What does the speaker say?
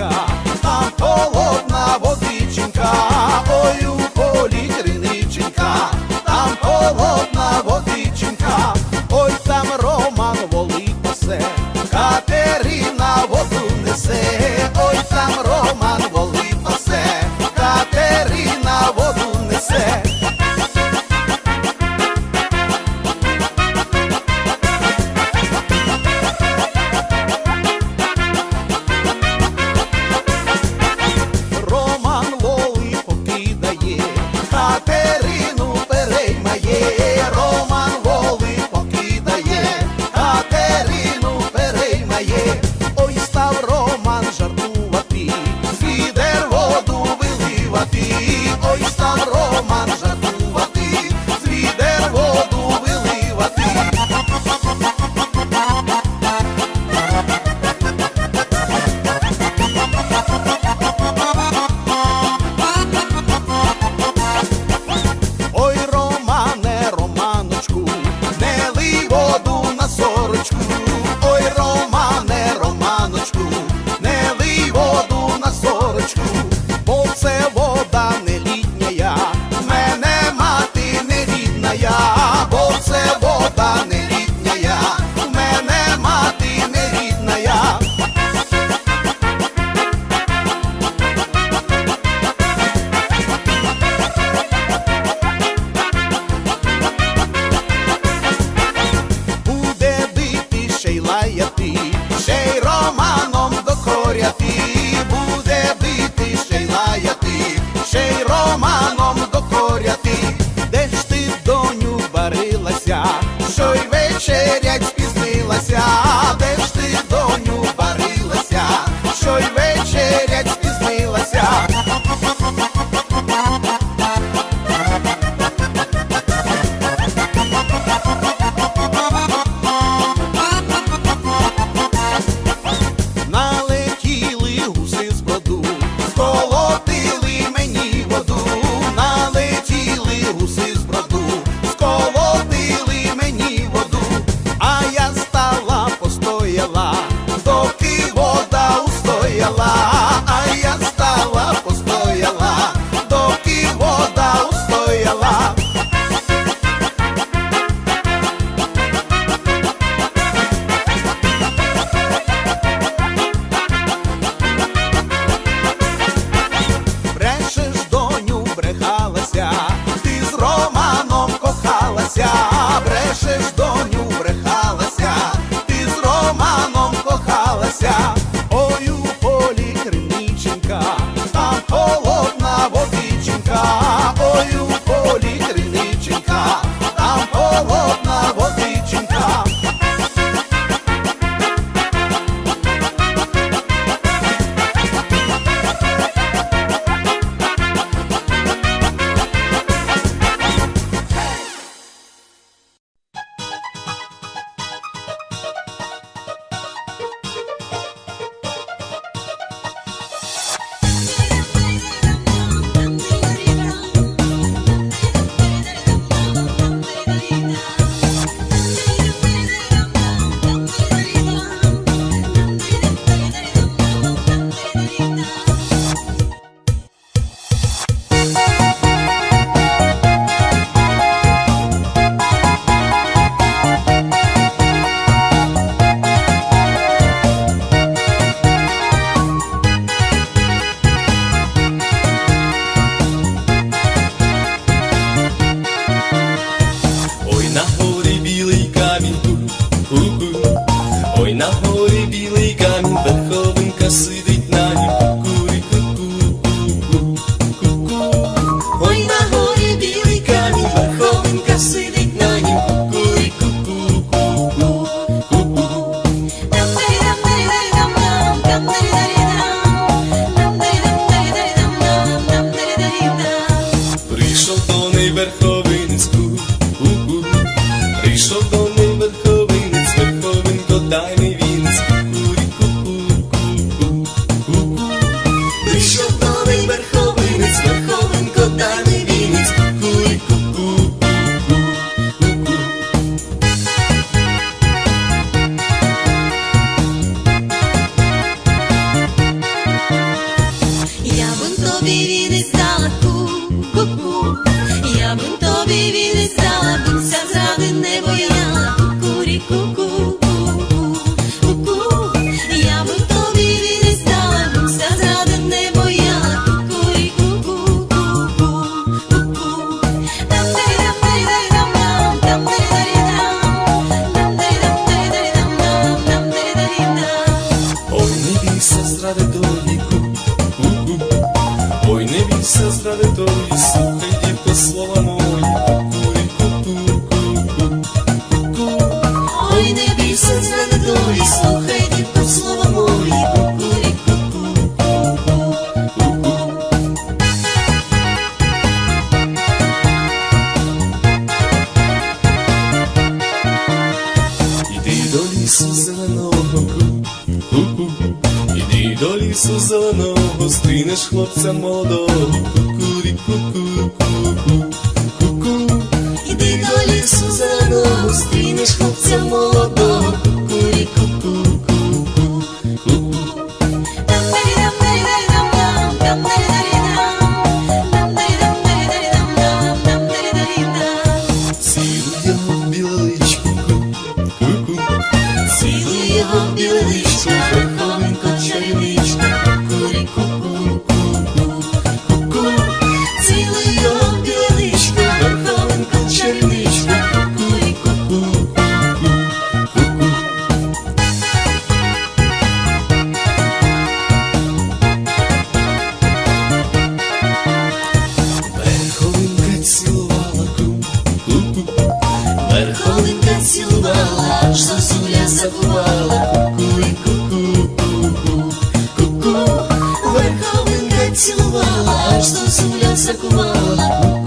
dejar. верховинець, у, у, у. прийшов до ми верховинець, верховинко, дай ми вінець, ку-ку-ку-ку-ку. прийшов до ми верховинець, верховинко, дай ми вінець, ку-ку-ку-ку-ку. Я бунтові вінець. все зради тобі, слухай, дівко, слова мої. Сузаного стрінеш хлопця молодого. Ку-ку-ку-ку-ку-ку-ку. Іди до лісу зеленого, стрінеш хлопця молодого. Ку-ку-ку-ку dança com ela.